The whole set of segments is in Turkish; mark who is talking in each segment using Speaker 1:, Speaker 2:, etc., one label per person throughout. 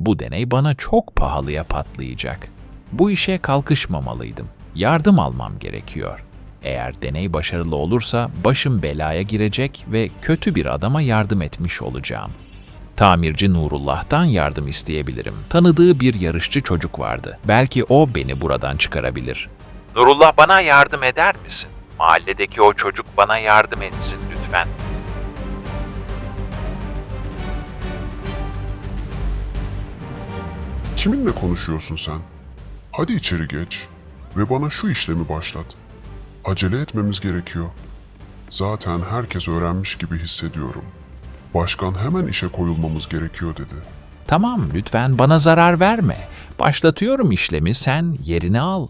Speaker 1: Bu deney bana çok pahalıya patlayacak. Bu işe kalkışmamalıydım. Yardım almam gerekiyor. Eğer deney başarılı olursa başım belaya girecek ve kötü bir adama yardım etmiş olacağım. Tamirci Nurullah'tan yardım isteyebilirim. Tanıdığı bir yarışçı çocuk vardı. Belki o beni buradan çıkarabilir. Nurullah bana yardım eder misin? Mahalledeki o çocuk bana yardım etsin lütfen.
Speaker 2: Kiminle konuşuyorsun sen? Hadi içeri geç ve bana şu işlemi başlat. Acele etmemiz gerekiyor. Zaten herkes öğrenmiş gibi hissediyorum. Başkan hemen işe koyulmamız gerekiyor dedi.
Speaker 1: Tamam, lütfen bana zarar verme. Başlatıyorum işlemi, sen yerini al.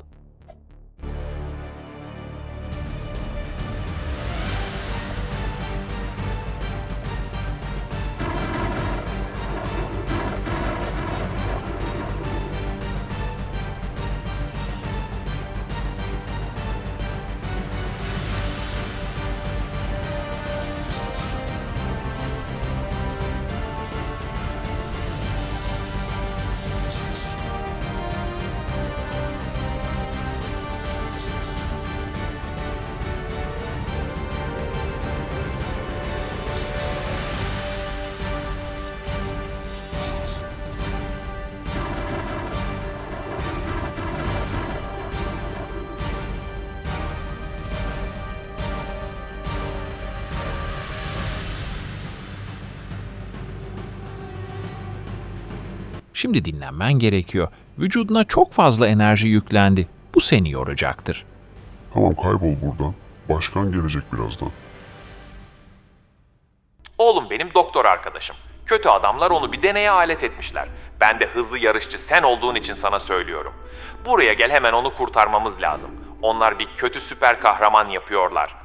Speaker 1: Şimdi dinlenmen gerekiyor. Vücuduna çok fazla enerji yüklendi. Bu seni yoracaktır.
Speaker 2: Tamam kaybol buradan. Başkan gelecek birazdan.
Speaker 3: Oğlum benim doktor arkadaşım. Kötü adamlar onu bir deneye alet etmişler. Ben de hızlı yarışçı sen olduğun için sana söylüyorum. Buraya gel hemen onu kurtarmamız lazım. Onlar bir kötü süper kahraman yapıyorlar.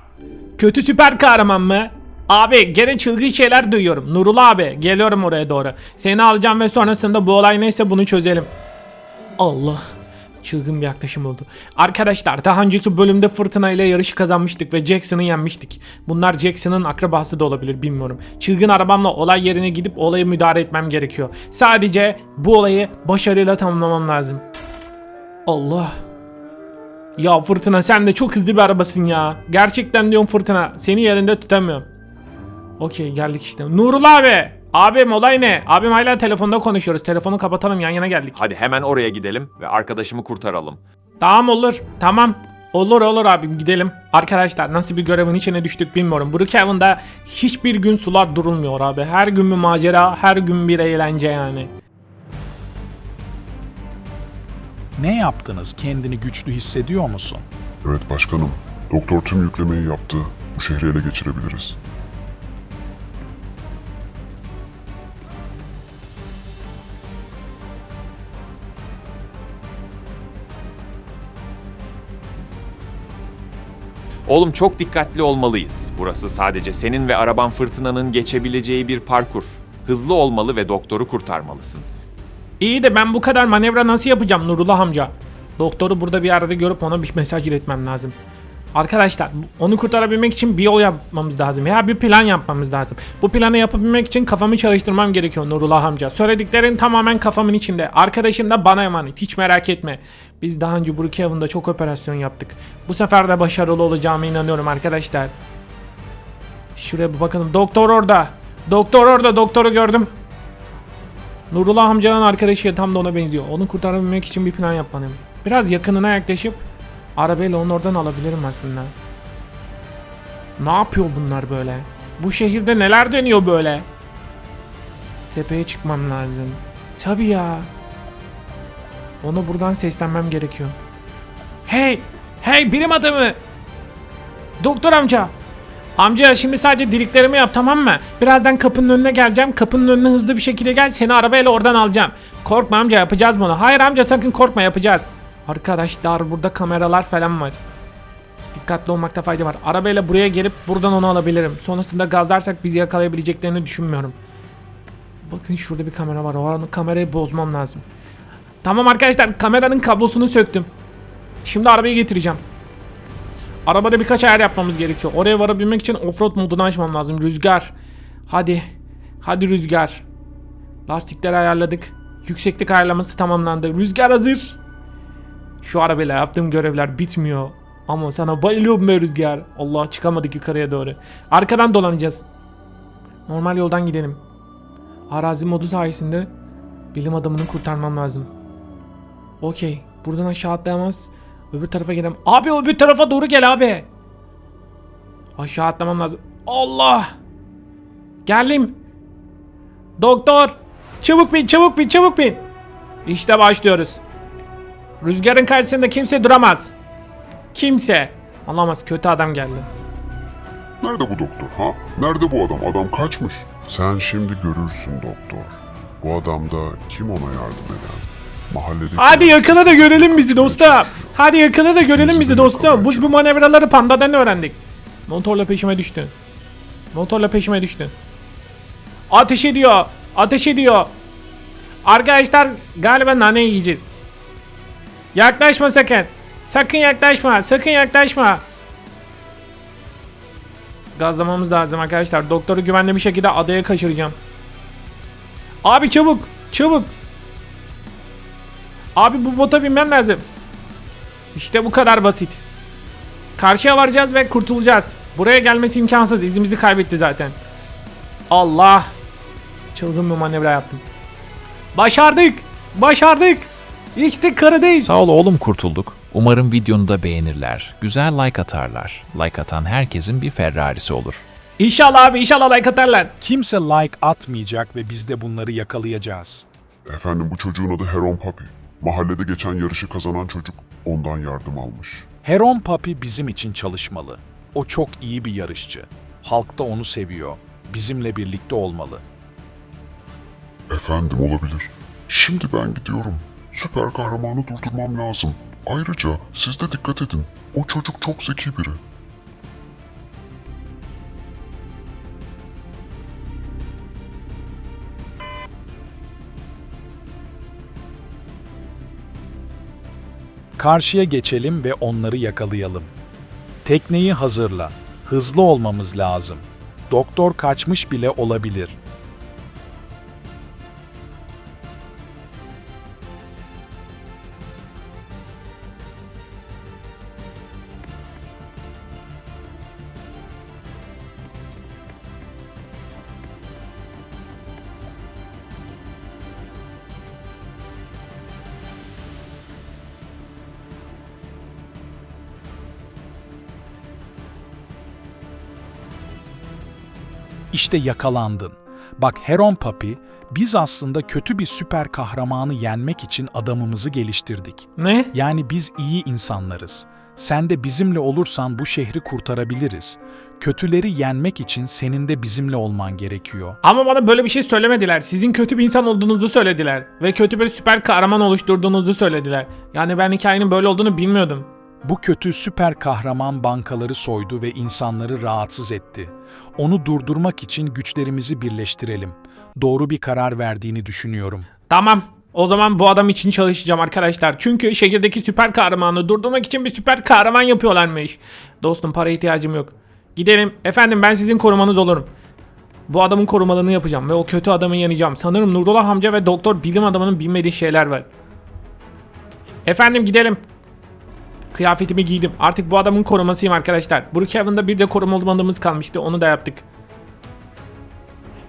Speaker 4: Kötü süper kahraman mı? Abi gene çılgın şeyler duyuyorum. Nurullah abi geliyorum oraya doğru. Seni alacağım ve sonrasında bu olay neyse bunu çözelim. Allah. Çılgın bir yaklaşım oldu. Arkadaşlar daha önceki bölümde Fırtına ile yarışı kazanmıştık ve Jackson'ı yenmiştik. Bunlar Jackson'ın akrabası da olabilir bilmiyorum. Çılgın arabamla olay yerine gidip olayı müdahale etmem gerekiyor. Sadece bu olayı başarıyla tamamlamam lazım. Allah. Ya Fırtına sen de çok hızlı bir arabasın ya. Gerçekten diyorum Fırtına. Seni yerinde tutamıyorum. Okey geldik işte. Nurullah abi. Abim olay ne? Abim hala telefonda konuşuyoruz. Telefonu kapatalım yan yana geldik.
Speaker 3: Hadi hemen oraya gidelim ve arkadaşımı kurtaralım.
Speaker 4: Tamam olur. Tamam. Olur olur abim gidelim. Arkadaşlar nasıl bir görevin içine düştük bilmiyorum. Brookhaven'da hiçbir gün sular durulmuyor abi. Her gün bir macera, her gün bir eğlence yani.
Speaker 5: Ne yaptınız? Kendini güçlü hissediyor musun?
Speaker 2: Evet başkanım. Doktor tüm yüklemeyi yaptı. Bu şehri ele geçirebiliriz.
Speaker 3: Oğlum çok dikkatli olmalıyız. Burası sadece senin ve araban fırtınanın geçebileceği bir parkur. Hızlı olmalı ve doktoru kurtarmalısın.
Speaker 4: İyi de ben bu kadar manevra nasıl yapacağım Nurullah amca? Doktoru burada bir arada görüp ona bir mesaj iletmem lazım. Arkadaşlar onu kurtarabilmek için bir yol yapmamız lazım veya bir plan yapmamız lazım. Bu planı yapabilmek için kafamı çalıştırmam gerekiyor Nurullah amca. Söylediklerin tamamen kafamın içinde. Arkadaşım da bana emanet hiç merak etme. Biz daha önce Brookhaven'da çok operasyon yaptık. Bu sefer de başarılı olacağıma inanıyorum arkadaşlar. Şuraya bir bakalım. Doktor orada. Doktor orada. Doktoru gördüm. Nurullah amcanın arkadaşı tam da ona benziyor. Onu kurtarabilmek için bir plan yapmalıyım. Biraz yakınına yaklaşıp arabayla onu oradan alabilirim aslında. Ne yapıyor bunlar böyle? Bu şehirde neler dönüyor böyle? Tepeye çıkmam lazım. Tabii ya. Ona buradan seslenmem gerekiyor. Hey! Hey birim adamı! Doktor amca! Amca şimdi sadece diliklerimi yap tamam mı? Birazdan kapının önüne geleceğim. Kapının önüne hızlı bir şekilde gel. Seni arabayla oradan alacağım. Korkma amca yapacağız bunu. Hayır amca sakın korkma yapacağız. Arkadaşlar burada kameralar falan var. Dikkatli olmakta fayda var. Arabayla buraya gelip buradan onu alabilirim. Sonrasında gazlarsak bizi yakalayabileceklerini düşünmüyorum. Bakın şurada bir kamera var. O kamerayı bozmam lazım. Tamam arkadaşlar kameranın kablosunu söktüm. Şimdi arabayı getireceğim. Arabada birkaç ayar yapmamız gerekiyor. Oraya varabilmek için offroad modunu açmam lazım. Rüzgar. Hadi. Hadi rüzgar. Lastikleri ayarladık. Yükseklik ayarlaması tamamlandı. Rüzgar hazır. Şu arabayla yaptığım görevler bitmiyor. Ama sana bayılıyorum be Rüzgar. Allah çıkamadık yukarıya doğru. Arkadan dolanacağız. Normal yoldan gidelim. Arazi modu sayesinde bilim adamını kurtarmam lazım. Okey. Buradan aşağı atlayamaz. Öbür tarafa gidelim. Abi öbür tarafa doğru gel abi. Aşağı atlamam lazım. Allah. Geldim. Doktor. Çabuk bin çabuk bin çabuk bin. İşte başlıyoruz. Rüzgarın karşısında kimse duramaz. Kimse. Olamaz kötü adam geldi.
Speaker 2: Nerede bu doktor ha? Nerede bu adam? Adam kaçmış. Sen şimdi görürsün doktor. Bu adam da kim ona yardım eden? Mahalledeki...
Speaker 4: Hadi yakala da görelim bizi dostum. Hadi yakala da görelim bizi dostum. Biz bu manevraları pandadan öğrendik. Motorla peşime düştü. Motorla peşime düştü. Ateş ediyor. Ateş ediyor. Arkadaşlar galiba nane yiyeceğiz. Yaklaşma sakın. Sakın yaklaşma. Sakın yaklaşma. Gazlamamız lazım arkadaşlar. Doktoru güvenli bir şekilde adaya kaçıracağım. Abi çabuk. Çabuk. Abi bu bota binmem lazım. İşte bu kadar basit. Karşıya varacağız ve kurtulacağız. Buraya gelmesi imkansız. İzimizi kaybetti zaten. Allah. Çılgın bir manevra yaptım. Başardık. Başardık. İşte karadayız.
Speaker 1: Sağ ol oğlum kurtulduk. Umarım videonu da beğenirler. Güzel like atarlar. Like atan herkesin bir Ferrarisi olur.
Speaker 4: İnşallah abi inşallah like atarlar.
Speaker 5: Kimse like atmayacak ve biz de bunları yakalayacağız.
Speaker 2: Efendim bu çocuğun adı Heron Papi. Mahallede geçen yarışı kazanan çocuk ondan yardım almış.
Speaker 5: Heron Papi bizim için çalışmalı. O çok iyi bir yarışçı. Halk da onu seviyor. Bizimle birlikte olmalı.
Speaker 2: Efendim olabilir. Şimdi ben gidiyorum. Süper kahramanı durdurmam lazım. Ayrıca siz de dikkat edin. O çocuk çok zeki biri.
Speaker 5: Karşıya geçelim ve onları yakalayalım. Tekneyi hazırla. Hızlı olmamız lazım. Doktor kaçmış bile olabilir. İşte yakalandın. Bak Heron Papi, biz aslında kötü bir süper kahramanı yenmek için adamımızı geliştirdik.
Speaker 4: Ne?
Speaker 5: Yani biz iyi insanlarız. Sen de bizimle olursan bu şehri kurtarabiliriz. Kötüleri yenmek için senin de bizimle olman gerekiyor.
Speaker 4: Ama bana böyle bir şey söylemediler. Sizin kötü bir insan olduğunuzu söylediler. Ve kötü bir süper kahraman oluşturduğunuzu söylediler. Yani ben hikayenin böyle olduğunu bilmiyordum.
Speaker 5: Bu kötü süper kahraman bankaları soydu ve insanları rahatsız etti. Onu durdurmak için güçlerimizi birleştirelim. Doğru bir karar verdiğini düşünüyorum.
Speaker 4: Tamam. O zaman bu adam için çalışacağım arkadaşlar. Çünkü şehirdeki süper kahramanı durdurmak için bir süper kahraman yapıyorlarmış. Dostum para ihtiyacım yok. Gidelim. Efendim ben sizin korumanız olurum. Bu adamın korumalığını yapacağım ve o kötü adamı yeneceğim. Sanırım Nurullah amca ve doktor bilim adamının bilmediği şeyler var. Efendim gidelim. Kıyafetimi giydim. Artık bu adamın korumasıyım arkadaşlar. Brookhaven'da bir de koruma olmadığımız kalmıştı. Onu da yaptık.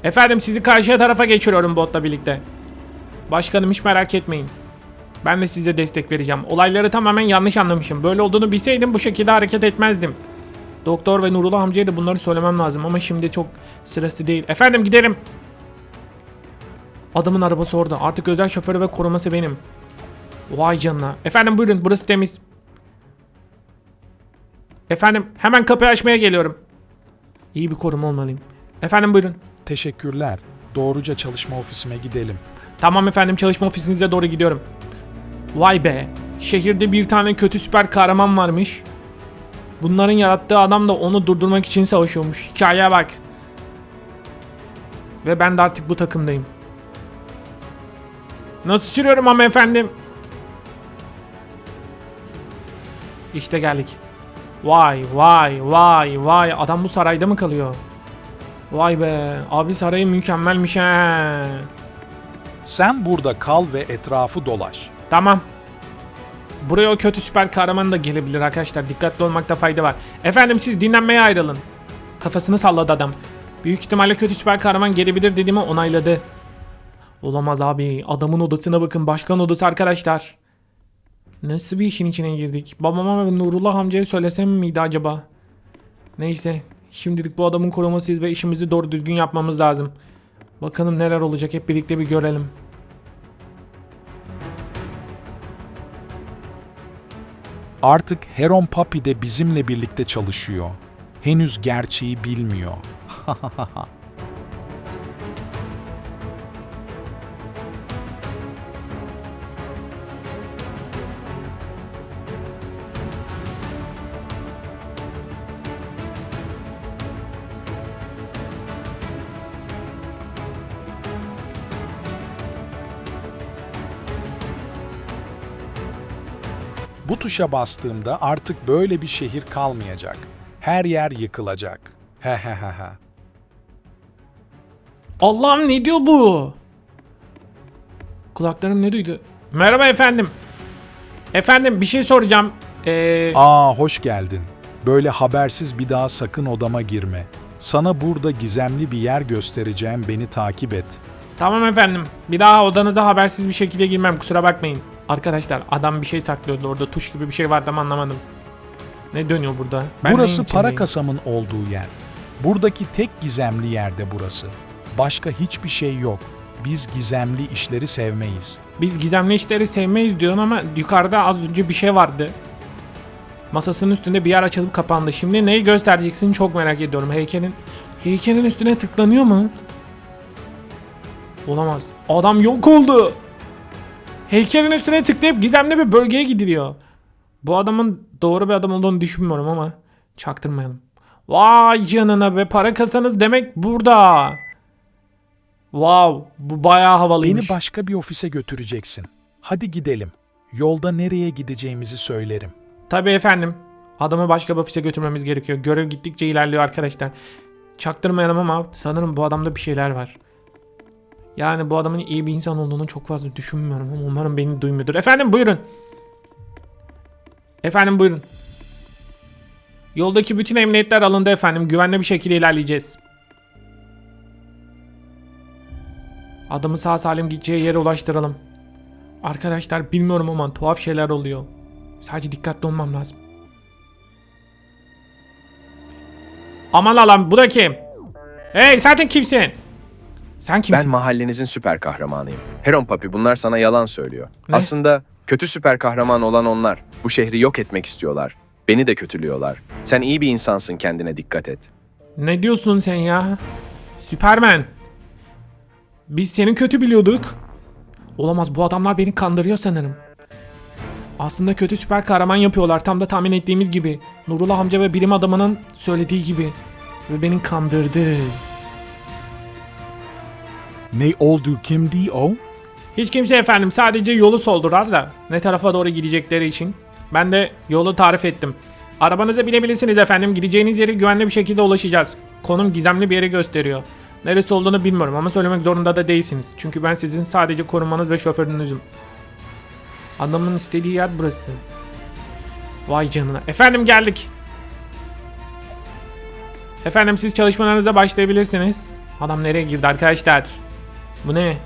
Speaker 4: Efendim sizi karşıya tarafa geçiriyorum botla birlikte. Başkanım hiç merak etmeyin. Ben de size destek vereceğim. Olayları tamamen yanlış anlamışım. Böyle olduğunu bilseydim bu şekilde hareket etmezdim. Doktor ve Nurullah amcaya da bunları söylemem lazım ama şimdi çok sırası değil. Efendim gidelim. Adamın arabası orada. Artık özel şoförü ve koruması benim. Vay canına. Efendim buyurun burası temiz. Efendim hemen kapıyı açmaya geliyorum. İyi bir koruma olmalıyım. Efendim buyurun.
Speaker 5: Teşekkürler. Doğruca çalışma ofisime gidelim.
Speaker 4: Tamam efendim çalışma ofisinize doğru gidiyorum. Vay be. Şehirde bir tane kötü süper kahraman varmış. Bunların yarattığı adam da onu durdurmak için savaşıyormuş. Hikayeye bak. Ve ben de artık bu takımdayım. Nasıl sürüyorum ama efendim? İşte geldik. Vay vay vay vay adam bu sarayda mı kalıyor? Vay be abi sarayı mükemmelmiş he.
Speaker 5: Sen burada kal ve etrafı dolaş.
Speaker 4: Tamam. Buraya o kötü süper kahraman da gelebilir arkadaşlar. Dikkatli olmakta fayda var. Efendim siz dinlenmeye ayrılın. Kafasını salladı adam. Büyük ihtimalle kötü süper kahraman gelebilir dediğimi onayladı. Olamaz abi. Adamın odasına bakın. Başkan odası arkadaşlar. Nasıl bir işin içine girdik? Babama ve Nurullah amcaya söylesem miydi acaba? Neyse. Şimdilik bu adamın korumasıyız ve işimizi doğru düzgün yapmamız lazım. Bakalım neler olacak hep birlikte bir görelim.
Speaker 5: Artık Heron Papi de bizimle birlikte çalışıyor. Henüz gerçeği bilmiyor. Bu tuşa bastığımda artık böyle bir şehir kalmayacak. Her yer yıkılacak. He he he he.
Speaker 4: Allah'ım ne diyor bu? Kulaklarım ne duydu? Merhaba efendim. Efendim bir şey soracağım. Ee,
Speaker 5: Aa hoş geldin. Böyle habersiz bir daha sakın odama girme. Sana burada gizemli bir yer göstereceğim beni takip et.
Speaker 4: tamam efendim. Bir daha odanıza habersiz bir şekilde girmem kusura bakmayın. Arkadaşlar adam bir şey saklıyordu orada tuş gibi bir şey vardı ama anlamadım. Ne dönüyor burada? Ben
Speaker 5: burası para kasamın olduğu yer. Buradaki tek gizemli yerde burası. Başka hiçbir şey yok. Biz gizemli işleri sevmeyiz.
Speaker 4: Biz gizemli işleri sevmeyiz diyorsun ama yukarıda az önce bir şey vardı. Masasının üstünde bir yer açılıp kapandı. Şimdi neyi göstereceksin çok merak ediyorum. Heykelin heykelin üstüne tıklanıyor mu? Olamaz. Adam yok oldu. Heykelin üstüne tıklayıp gizemli bir bölgeye gidiliyor. Bu adamın doğru bir adam olduğunu düşünmüyorum ama çaktırmayalım. Vay canına be para kasanız demek burada. Wow bu bayağı havalıymış.
Speaker 5: Beni başka bir ofise götüreceksin. Hadi gidelim. Yolda nereye gideceğimizi söylerim.
Speaker 4: Tabii efendim. Adamı başka bir ofise götürmemiz gerekiyor. Görev gittikçe ilerliyor arkadaşlar. Çaktırmayalım ama sanırım bu adamda bir şeyler var. Yani bu adamın iyi bir insan olduğunu çok fazla düşünmüyorum umarım beni duymuyordur. Efendim buyurun. Efendim buyurun. Yoldaki bütün emniyetler alındı efendim. Güvenli bir şekilde ilerleyeceğiz. Adamı sağ salim gideceği yere ulaştıralım. Arkadaşlar bilmiyorum ama tuhaf şeyler oluyor. Sadece dikkatli olmam lazım. Aman Allah'ım bu da kim? Hey sen kimsin? Sen kimsin?
Speaker 6: Ben mahallenizin süper kahramanıyım. Heron Papi bunlar sana yalan söylüyor.
Speaker 4: Ne?
Speaker 6: Aslında kötü süper kahraman olan onlar. Bu şehri yok etmek istiyorlar. Beni de kötülüyorlar. Sen iyi bir insansın kendine dikkat et.
Speaker 4: Ne diyorsun sen ya? Süpermen. Biz seni kötü biliyorduk. Olamaz bu adamlar beni kandırıyor sanırım. Aslında kötü süper kahraman yapıyorlar tam da tahmin ettiğimiz gibi. Nurullah amca ve bilim adamının söylediği gibi. Ve beni kandırdı.
Speaker 5: Ne oldu kimdi o?
Speaker 4: Hiç kimse efendim sadece yolu soldular da ne tarafa doğru gidecekleri için. Ben de yolu tarif ettim. Arabanıza binebilirsiniz efendim. Gideceğiniz yere güvenli bir şekilde ulaşacağız. Konum gizemli bir yeri gösteriyor. Neresi olduğunu bilmiyorum ama söylemek zorunda da değilsiniz. Çünkü ben sizin sadece korumanız ve şoförünüzüm. Adamın istediği yer burası. Vay canına. Efendim geldik. Efendim siz çalışmalarınıza başlayabilirsiniz. Adam nereye girdi arkadaşlar? Bu ne?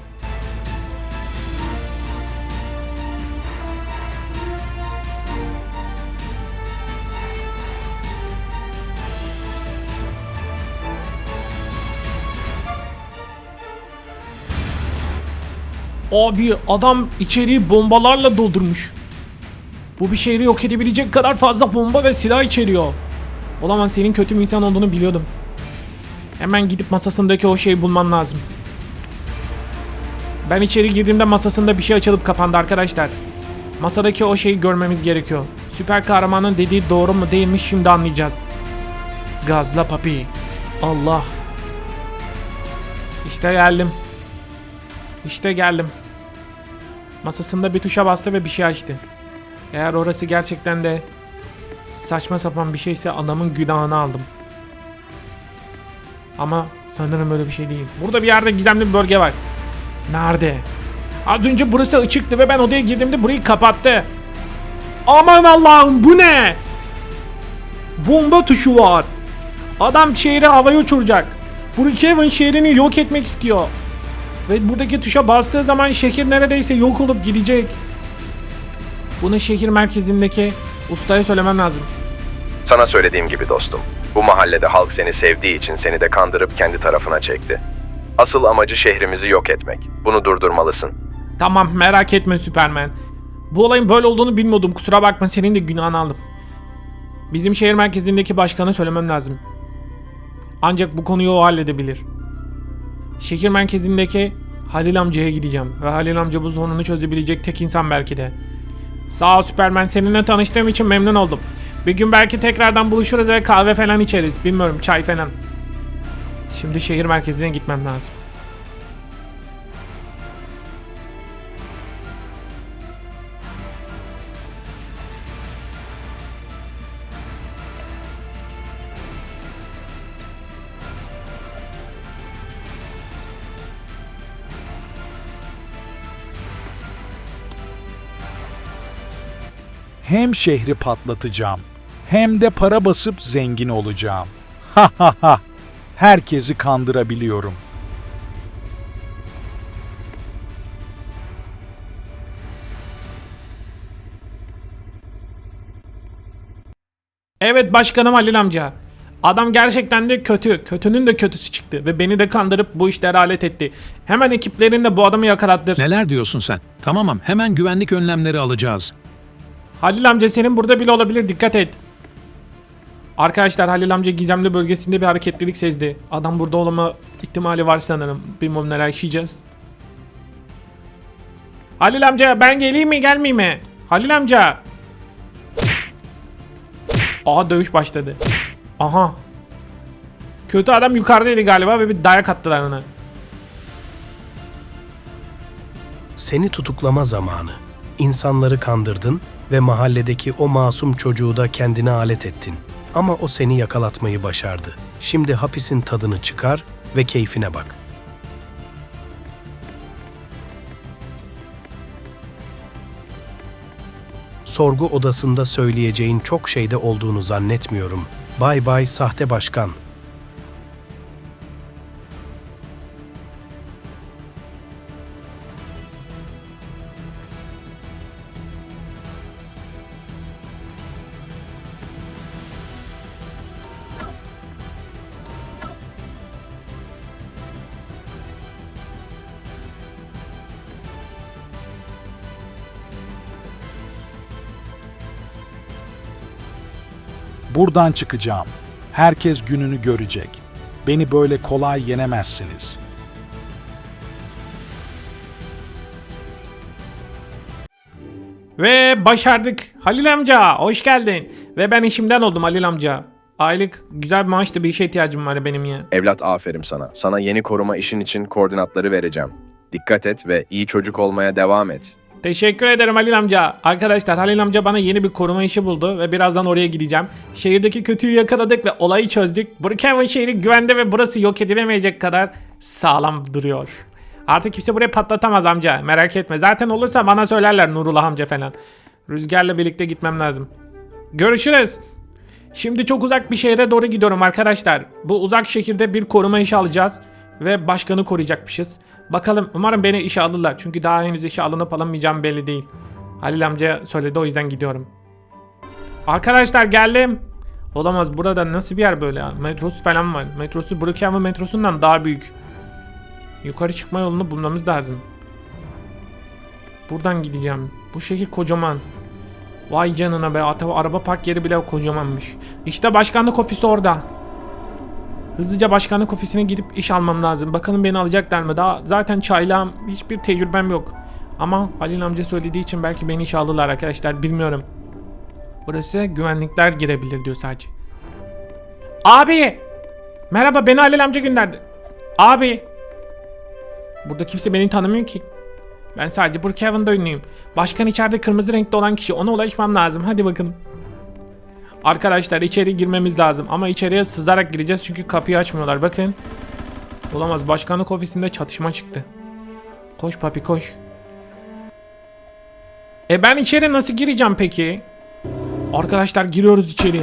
Speaker 4: Abi adam içeriği bombalarla doldurmuş. Bu bir şehri yok edebilecek kadar fazla bomba ve silah içeriyor. Olamaz senin kötü bir insan olduğunu biliyordum. Hemen gidip masasındaki o şeyi bulmam lazım. Ben içeri girdiğimde masasında bir şey açılıp kapandı arkadaşlar. Masadaki o şeyi görmemiz gerekiyor. Süper kahramanın dediği doğru mu değil mi şimdi anlayacağız. Gazla papi. Allah. İşte geldim. İşte geldim. Masasında bir tuşa bastı ve bir şey açtı. Eğer orası gerçekten de saçma sapan bir şeyse adamın günahını aldım. Ama sanırım öyle bir şey değil. Burada bir yerde gizemli bir bölge var. Nerede? Az önce burası açıktı ve ben odaya girdiğimde burayı kapattı. Aman Allah'ım bu ne? Bomba tuşu var. Adam şehri havaya uçuracak. Brookhaven şehrini yok etmek istiyor. Ve buradaki tuşa bastığı zaman şehir neredeyse yok olup gidecek. Bunu şehir merkezindeki ustaya söylemem lazım.
Speaker 6: Sana söylediğim gibi dostum. Bu mahallede halk seni sevdiği için seni de kandırıp kendi tarafına çekti. Asıl amacı şehrimizi yok etmek. Bunu durdurmalısın.
Speaker 4: Tamam merak etme Süpermen. Bu olayın böyle olduğunu bilmiyordum. Kusura bakma senin de günahını aldım. Bizim şehir merkezindeki başkana söylemem lazım. Ancak bu konuyu o halledebilir. Şehir merkezindeki Halil amcaya gideceğim. Ve Halil amca bu sorunu çözebilecek tek insan belki de. Sağ ol Süpermen. Seninle tanıştığım için memnun oldum. Bir gün belki tekrardan buluşuruz ve kahve falan içeriz. Bilmiyorum çay falan. Şimdi şehir merkezine gitmem lazım.
Speaker 5: Hem şehri patlatacağım, hem de para basıp zengin olacağım. Ha ha ha. Herkesi kandırabiliyorum.
Speaker 4: Evet başkanım Halil amca. Adam gerçekten de kötü. Kötünün de kötüsü çıktı ve beni de kandırıp bu işlere alet etti. Hemen ekiplerinde bu adamı yakalattır.
Speaker 7: Neler diyorsun sen? Tamamım, hemen güvenlik önlemleri alacağız.
Speaker 4: Halil amca senin burada bile olabilir dikkat et. Arkadaşlar Halil amca gizemli bölgesinde bir hareketlilik sezdi. Adam burada olma ihtimali var sanırım. Bilmem neler yaşayacağız. Halil amca ben geleyim mi gelmeyeyim mi? Halil amca. Aha dövüş başladı. Aha. Kötü adam yukarıdaydı galiba ve bir dayak attılar ona.
Speaker 8: Seni tutuklama zamanı. İnsanları kandırdın ve mahalledeki o masum çocuğu da kendine alet ettin. Ama o seni yakalatmayı başardı. Şimdi hapisin tadını çıkar ve keyfine bak. Sorgu odasında söyleyeceğin çok şeyde olduğunu zannetmiyorum. Bay bay sahte başkan.
Speaker 5: Buradan çıkacağım. Herkes gününü görecek. Beni böyle kolay yenemezsiniz.
Speaker 4: Ve başardık. Halil amca hoş geldin. Ve ben işimden oldum Halil amca. Aylık güzel bir maaşta bir işe ihtiyacım var benim ya.
Speaker 6: Evlat aferin sana. Sana yeni koruma işin için koordinatları vereceğim. Dikkat et ve iyi çocuk olmaya devam et.
Speaker 4: Teşekkür ederim Halil amca. Arkadaşlar Halil amca bana yeni bir koruma işi buldu ve birazdan oraya gideceğim. Şehirdeki kötüyü yakaladık ve olayı çözdük. Brookhaven şehri güvende ve burası yok edilemeyecek kadar sağlam duruyor. Artık kimse buraya patlatamaz amca. Merak etme. Zaten olursa bana söylerler Nurullah amca falan. Rüzgarla birlikte gitmem lazım. Görüşürüz. Şimdi çok uzak bir şehre doğru gidiyorum arkadaşlar. Bu uzak şehirde bir koruma işi alacağız. Ve başkanı koruyacakmışız. Bakalım umarım beni işe alırlar. Çünkü daha henüz işe alınıp alamayacağım belli değil. Halil amca söyledi o yüzden gidiyorum. Arkadaşlar geldim. Olamaz burada nasıl bir yer böyle ya? Metrosu falan var. Metrosu Brookhaven metrosundan daha büyük. Yukarı çıkma yolunu bulmamız lazım. Buradan gideceğim. Bu şehir kocaman. Vay canına be. Araba park yeri bile kocamanmış. İşte başkanlık ofisi orada. Hızlıca başkanlık ofisine gidip iş almam lazım. Bakalım beni alacaklar mı? Daha zaten çaylağım, hiçbir tecrübem yok. Ama Halil amca söylediği için belki beni işe alırlar arkadaşlar. Bilmiyorum. Burası güvenlikler girebilir diyor sadece. Abi! Merhaba beni Halil amca gönderdi. Abi! Burada kimse beni tanımıyor ki. Ben sadece Brookhaven'da ünlüyüm. Başkan içeride kırmızı renkte olan kişi. Ona ulaşmam lazım. Hadi bakalım. Arkadaşlar içeri girmemiz lazım. Ama içeriye sızarak gireceğiz çünkü kapıyı açmıyorlar. Bakın. Olamaz. Başkanlık ofisinde çatışma çıktı. Koş papi koş. E ben içeri nasıl gireceğim peki? Arkadaşlar giriyoruz içeri.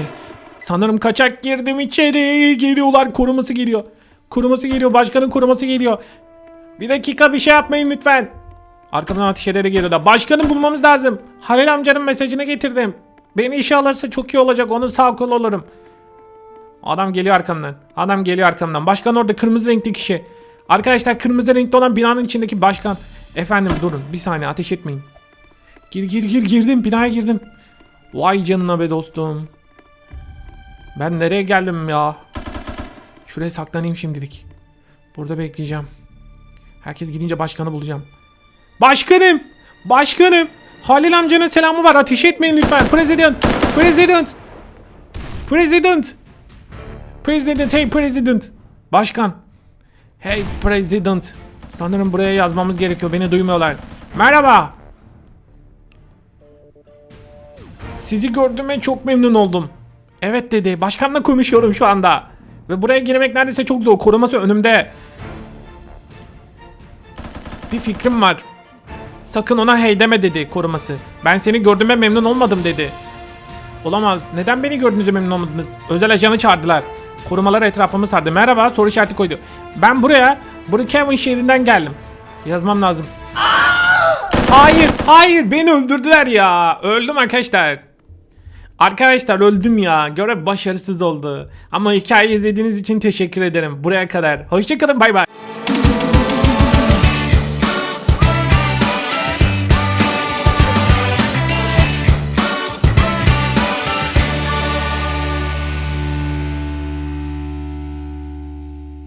Speaker 4: Sanırım kaçak girdim içeri. Geliyorlar koruması geliyor. Koruması geliyor. Başkanın koruması geliyor. Bir dakika bir şey yapmayın lütfen. Arkadan ateş ederek geliyor da. Başkanı bulmamız lazım. Halil amcanın mesajını getirdim. Beni işe alırsa çok iyi olacak. Onun sağ kolu olurum. Adam geliyor arkamdan. Adam geliyor arkamdan. Başkan orada kırmızı renkli kişi. Arkadaşlar kırmızı renkli olan binanın içindeki başkan. Efendim durun bir saniye ateş etmeyin. Gir gir gir girdim binaya girdim. Vay canına be dostum. Ben nereye geldim ya? Şuraya saklanayım şimdilik. Burada bekleyeceğim. Herkes gidince başkanı bulacağım. Başkanım! Başkanım! Halil amcanın selamı var. Ateş etmeyin lütfen. President! President! President! President, hey President! Başkan! Hey President! Sanırım buraya yazmamız gerekiyor. Beni duymuyorlar. Merhaba! Sizi gördüğüme çok memnun oldum. Evet dedi. Başkanla konuşuyorum şu anda. Ve buraya girmek neredeyse çok zor. Koruması önümde. Bir fikrim var. Sakın ona hey deme dedi koruması. Ben seni gördüğüme memnun olmadım dedi. Olamaz. Neden beni gördüğünüzde memnun olmadınız? Özel ajanı çağırdılar. Korumalar etrafımı sardı. Merhaba soru işareti koydu. Ben buraya Brookhaven şehrinden geldim. Yazmam lazım. Hayır, hayır beni öldürdüler ya. Öldüm arkadaşlar. Arkadaşlar öldüm ya. Görev başarısız oldu. Ama hikaye izlediğiniz için teşekkür ederim. Buraya kadar. Hoşçakalın bay bay.